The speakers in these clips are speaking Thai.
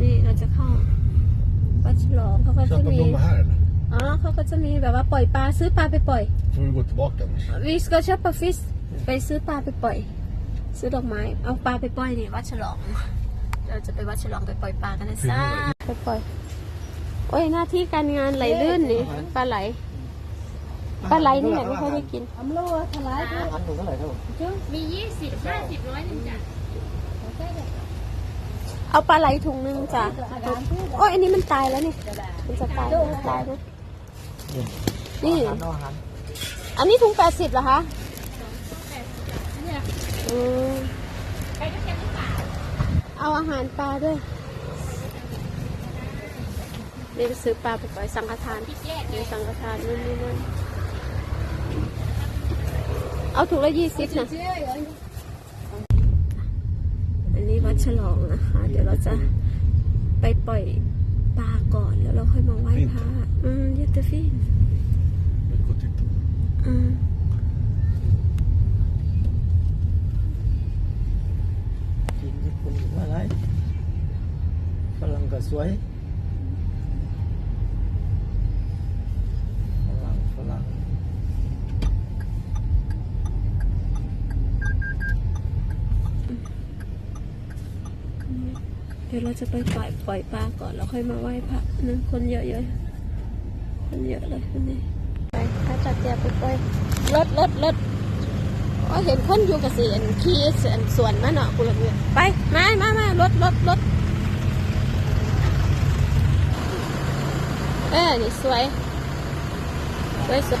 นี่เราจะเข้าวัดฉลองเขาก็จะมีอ๋อเขาก็จะมีแบบว่าปล่อยปลาซื้อปลาไปปล่อยวิสก็ชอบปลาฟิสไปซื้อปลาไปปล่อย ซื้อดอกไม้ เอาปลาไปปล่อยนี่วัดฉลอง เราจะไปวัดฉลองไปปล่อยปลากันนะซ่าไปปล่อย โอ้ยหน้าที่การงานไหลลื่นนี่ปลาไหล ปลาไหลนี่แหละไม่ค่อยได้กินทำโลทลาย Han tog det här då. มียี่สิบห้าสิบร้อยหนึ่งจ้ะเอาปลาไหลถุงหนึงจ้ะโอ้ยอันนี้มันตายแล้วนี่มันจะตายมันตายนะนี่ Han har han. อันนี้ถุงแปดสิบเหรอคะอืมเอาอาหารปลาด้วยเดี๋ยวไปซื้อปลาไปปล่อยสังฆทานมีสังฆทานนู่นนี่นั่น เอาถุงละยี่สิบนะอันนี้วัดฉลองนะคะ เดี๋ยวเราจะไปปล่อยปลาก่อนแล้วเราค่อยมาไหว้พระอืมเยตเตอร์ฟินอืมกินญี่ปุ่นว่าไรฝรั่งก็สวย เดี๋ยวเราจะไปปล่อยปล่อยปลาก่อนแล้วค่อยมาไหว้พระนั่นคนเยอะๆคนเยอะเลยคนนี้ไปถ้าจัดแจไปปล่อยรถรถรถอ๋อเห็นคนอยู่กับสีอันขี่อันสวนมาเนาะคุณละเพื่อนไปมามามารถรถรถเออนี่สวยสวยสว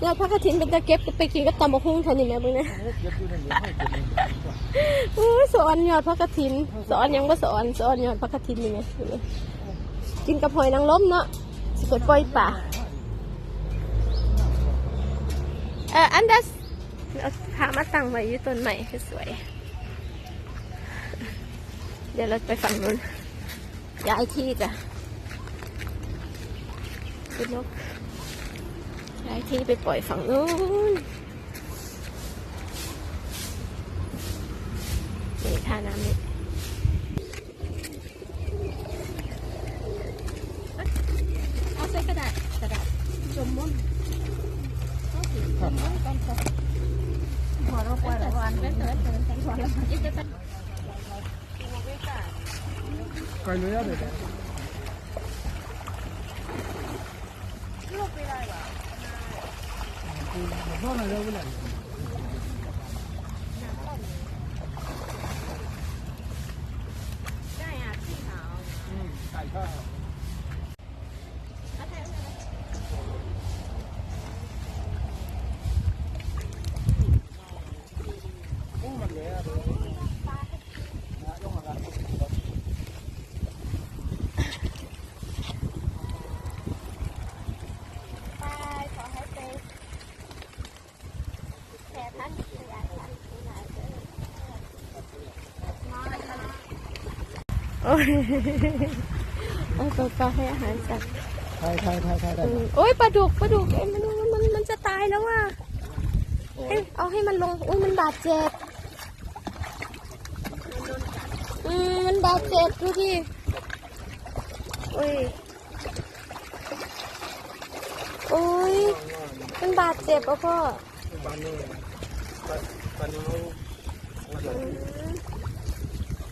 ปล่อยปลากันไปไปคุณไปจะลงไปปล่อยปลาตรงนี้นี่ลงไปไปโอ้ยอยากทากระถินแหมอุ้ยอยากทากระถินฮะเด้วิเคนก็ฮะอยากทากระถินเป็นตะเก็บไปกินกับตำมะฮุ่งเท่านี้แม่เบึงนะเก็บอยู่ในนี้ให้เก็บในนี้อุ้ยสอนยอดพระกฐิน สอนยังว่าสอนสอนยอดพระกฐินยังไงกินกับหอยนางรมเนาะสิไปปล่อยป่าเอออันเดสเอาพามาตั้งไว้อยู่ต้นใหม่คือสวย เดี๋ยวเราไปฝั่งนู้นย้ายที่จ้ะเป็นนก ย้ายที่ไปปล่อยฝั่งนู้นนี่ท่าน้ำนี่เอาใส่กระดาษกระดาษจมม่อนหัวเราปล่อยละวันเป็นเถิดเถิดหัวเรา Kan du göra det? ไปขอให้ไป แผ่พันธุ์ขยายพันธุ์หลายๆเด้อโอ้ยโอ้ยปลาให้อาหารสัตว์ถ่ายถ่ายถ่ายถ่ายได้อืมโอ้ยปลาดุกปลาดุกเอ้ยมันมันมันมันจะตายแล้วว่ะเอ้ยเอาให้มันลงอุ้ยมันบาดเจ็บอืมมันบาดเจ็บดูดิอุ้ยโอ้ยมันบาดเจ็บอะพ่อ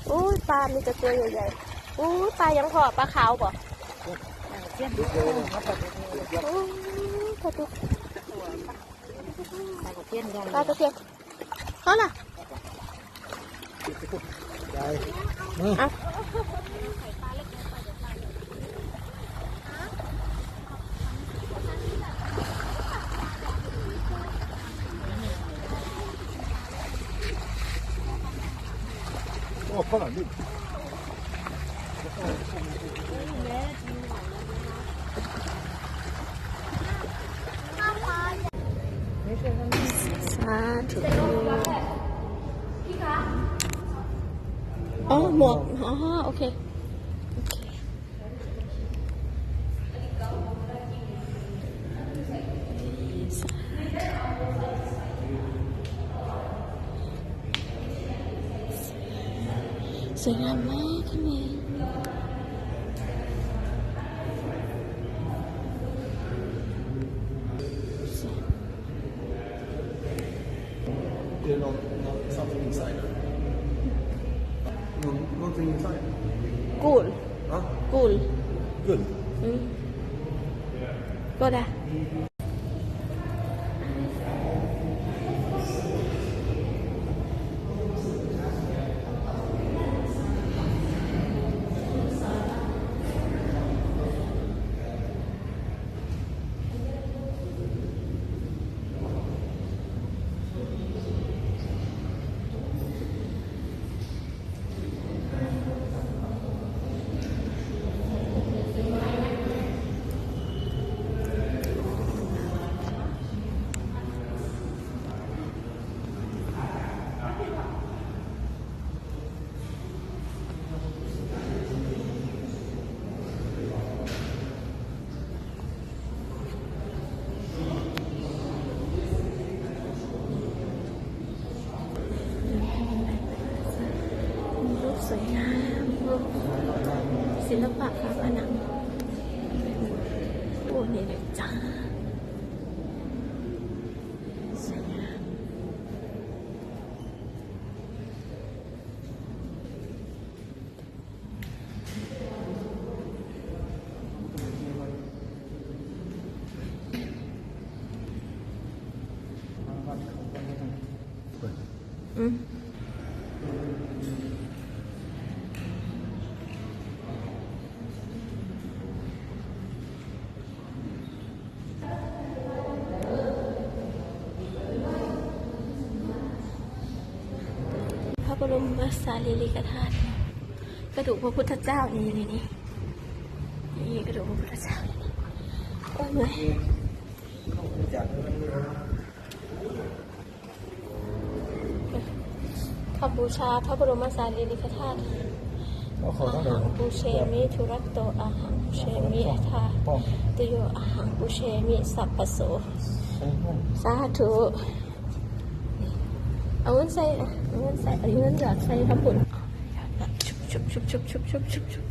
โอ้ยปลามีแต่ตัวใหญ่ๆโอ้ยปลายังพอปลาขาวบ่เสียบดูโอ้ยปลาดุกใส่เทียนยังปลาตะเพียนเขาล่ะได้อะ 我跑哪去没了妈皮卡哦我哦 ok say I like me. You know, not something inside. No, nothing inside. Cool. Huh? Cool. Good. ศิลปะฝาผนังโอ้นี่เลยจ้า พระบรมสารีริกธาตุกระดูกพระพุทธเจ้านี่นี่นี่นี่กระดูกพระพุทธเจ้านี่โอ้ยเมื่อยขบูชาพระบรมสารีริกธาตุ Vad อา skönt หัง det ปูเชมิทุรัตโตอาหังปูเชมิทาตุโยอาหังปูเชมิสัพพโสสาธุ เอาเงินใส่เอาเงินใส่เอาเงินหยอดใส่ทำบุญชุบชุบชุบชุบชุบชุบชุบชุบ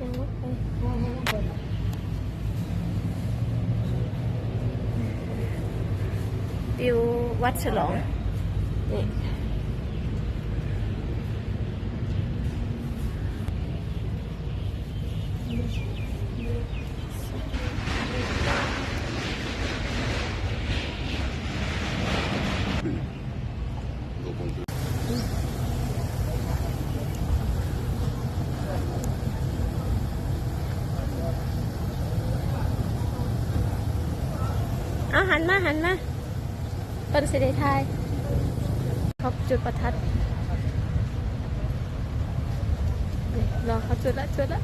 ยังไม่ไปวางไว้ข้างบนวิววัดฉลองนี่ นมาหันมาเปิ้นสิได้ทยเขาจุดประทัดรอเขาจุดละจุดละ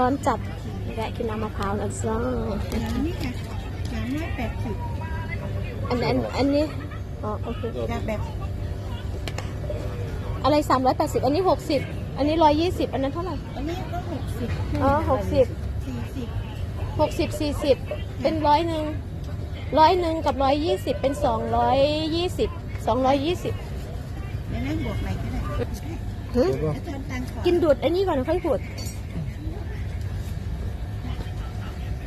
ร้อนจัดแวะกินน้ำมะพร้าวนะจ้านี่ค่ะสามร้อยแปดสิบอันอันอันนี้อ๋อโอเคจากแบบอะไรสามร้อยแปดสิบอันนี้หกสิบอันนี้ร้อยยี่สิบอันนั้นเท่าไหร่อันนี้ก็หกสิบอ๋อหกสิบสี่สิบหกสิบสี่สิบเป็นร้อยหนึ่งร้อยหนึ่งกับร้อยยี่สิบเป็นสองร้อยยี่สิบสองร้อยยี่สิบในนั้นบวกอะไรก็ได้หึแล้วตอนตังค์ขอกินดูดอันนี้ก่อนค่อยพูดอ